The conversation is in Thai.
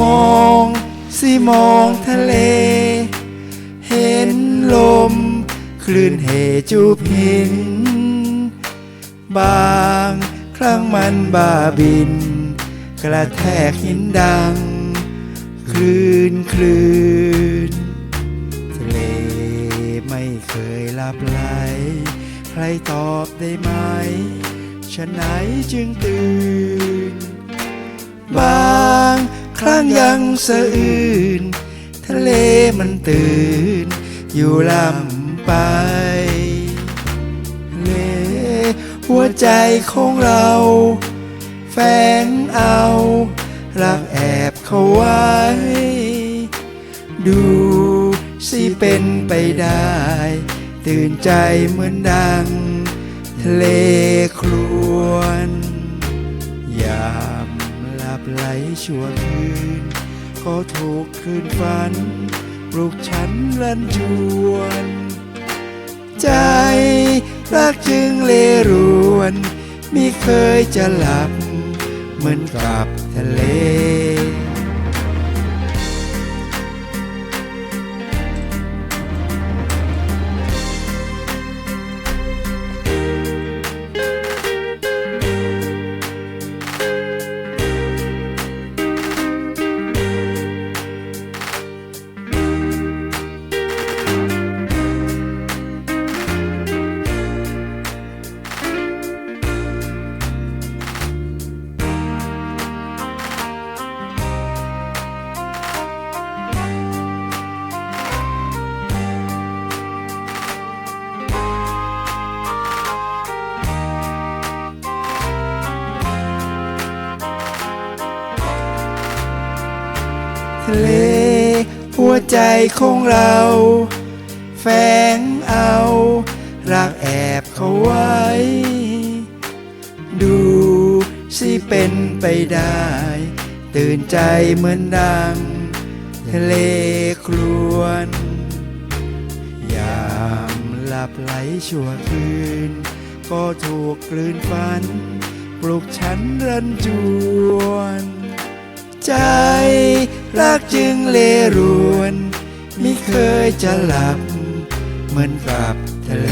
มองสิมองทะเล เห็นลม คลื่นเหจูบหิน บางครั้งมันบาบิน กระแทกหินดัง คลื่นคลื่นทะเลไม่เคยหลับไหล ใครตอบได้ไหมฉะไหนจึงตื่นบาง ครั้งยังสะอื้นทะเลมันตื่น อยู่ลำไปเลหัวใจของเรา แฝงเอารักแอบเขาไว้ ดูสิเป็นไปได้ ตื่นใจเหมือนดัง ทะเลคร ไหลชั่วคืน ก็ถูกคืนฝัน ปลุกฉันรันจวน ใจรักจึงเลรวนมิเคยจะหลับ เหมือนกับทะเล ทะเล หัวใจของเรา แฝงเอารักแอบเขาไว้ ดูสิเป็นไปได้ ตื่นใจเหมือนดัง ทะเลครวน ยามหลับไหลชั่วคืน ก็ถูกกลืนฝัน ปลุกฉันรันจวน ใจ รักจึงเลรวน ไม่เคยจะหลับ เหมือนกับทะเล